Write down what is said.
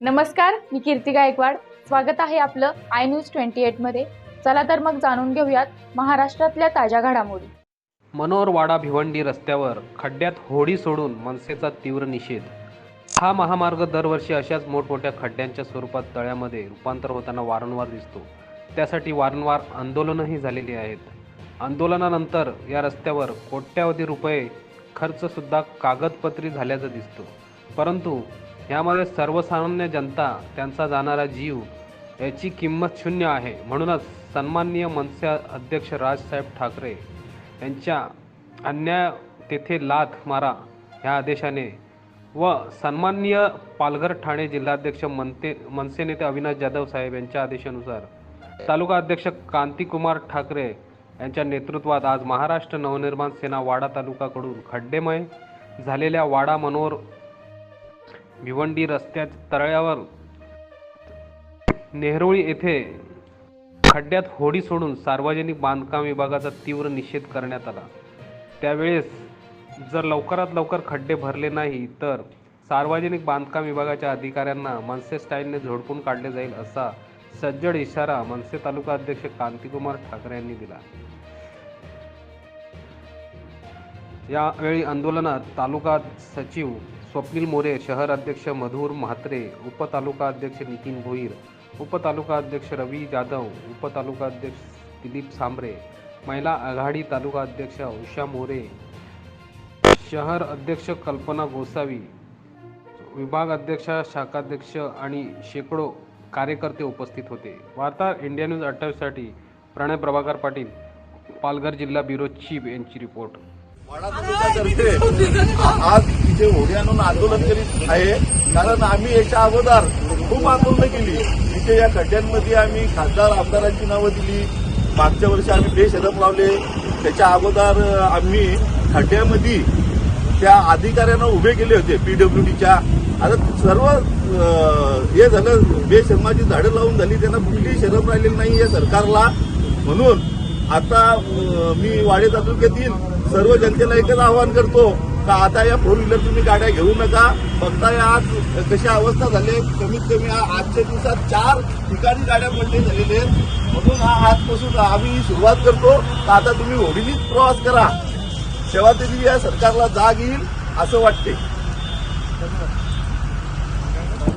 नमस्कार मी कीर्ती गायकवाड. स्वागत आहे आपलं आय न्यूज ट्वेंटी एटमध्ये चला तर मग जाणून घेऊयात महाराष्ट्रातल्या ताज्या घडामोडी. मनोहरवाडा भिवंडी रस्त्यावर खड्ड्यात होडी सोडून मनसेचा तीव्र निषेध. हा महामार्ग दरवर्षी अशाच मोठमोठ्या खड्ड्यांच्या स्वरूपात तळ्यामध्ये रूपांतर होताना वारंवार दिसतो. त्यासाठी वारंवार आंदोलनही झालेली आहेत. आंदोलनानंतर या रस्त्यावर कोट्यावधी रुपये खर्चसुद्धा कागदपत्री झाल्याचं दिसतो. परंतु यामध्ये सर्वसामान्य जनता त्यांचा जाणारा जीव याची किंमत शून्य आहे. म्हणूनच सन्माननीय मनसे अध्यक्ष राजसाहेब ठाकरे यांच्या अन्याय तेथे लाथ मारा ह्या आदेशाने व सन्माननीय पालघर ठाणे जिल्हाध्यक्ष मनते मनसे नेते अविनाश जाधव साहेब यांच्या आदेशानुसार तालुका अध्यक्ष कांतिकुमार ठाकरे यांच्या नेतृत्वात आज महाराष्ट्र नवनिर्माण सेना वाडा तालुकाकडून खड्डेमय झालेल्या वाडा मनोर भिवंडी रस्त्यात तळ्यावर. नेहरूळी येथे खड्ड्यात होडी सोडून सार्वजनिक बांधकाम विभागाचा तीव्र निषेध करण्यात आला. त्यावेळेस जर लवकरात लवकर खड्डे भरले नाही तर सार्वजनिक बांधकाम विभागाच्या अधिकाऱ्यांना मनसे स्टाईलने झोडपून काढले जाईल असा सज्जड इशारा मनसे तालुका अध्यक्ष कांतिकुमार ठाकरे यांनी दिला. यावेळी आंदोलनात तालुका सचिव स्वप्नील मोरे शहर अध्यक्ष मधुर म्हात्रे उपतालुका अध्यक्ष नितीन भोईर उपतालुका अध्यक्ष रवी जाधव उपतालुका अध्यक्ष दिलीप सांबरे महिला आघाडी तालुका अध्यक्ष उषा मोरे शहर अध्यक्ष कल्पना गोसावी विभाग अध्यक्ष शाखाध्यक्ष आणि शेकडो कार्यकर्ते उपस्थित होते. वार्ताहर इंडिया न्यूज अठ्ठावीससाठी प्रणय प्रभाकर पाटील पालघर जिल्हा ब्युरो चीफ यांची रिपोर्ट. आज तिथे होडी आणून आंदोलन करीत आहे. कारण आम्ही याच्या अगोदर खूप आंदोलनं केली. इथे या खड्ड्यांमध्ये आम्ही खासदार आमदारांची नावं दिली. मागच्या वर्षी आम्ही बेशरम लावले. त्याच्या अगोदर आम्ही खड्ड्यामध्ये त्या अधिकाऱ्यांना उभे केले होते पीडब्ल्यूडीच्या. आता सर्व हे झालं बेशर्माची झाडं लावून झाली. त्यांना कुठलीही शरम राहिलेली नाही या सरकारला. म्हणून आता मी वाडे तालुक्यातील सर्व जनतेला एकच आवाहन करतो का आता या फोर व्हीलर तुम्ही गाड्या घेऊ नका. बघताय आज कशी अवस्था झाली कमीत कमी आजच्या दिवसात चार ठिकाणी गाड्या पडले झालेल्या आहेत. म्हणून हा आजपासून आम्ही सुरुवात करतो. का आता तुम्ही होडीनीच प्रवास करा. तेव्हा तरी या सरकारला जाग येईल असं वाटते.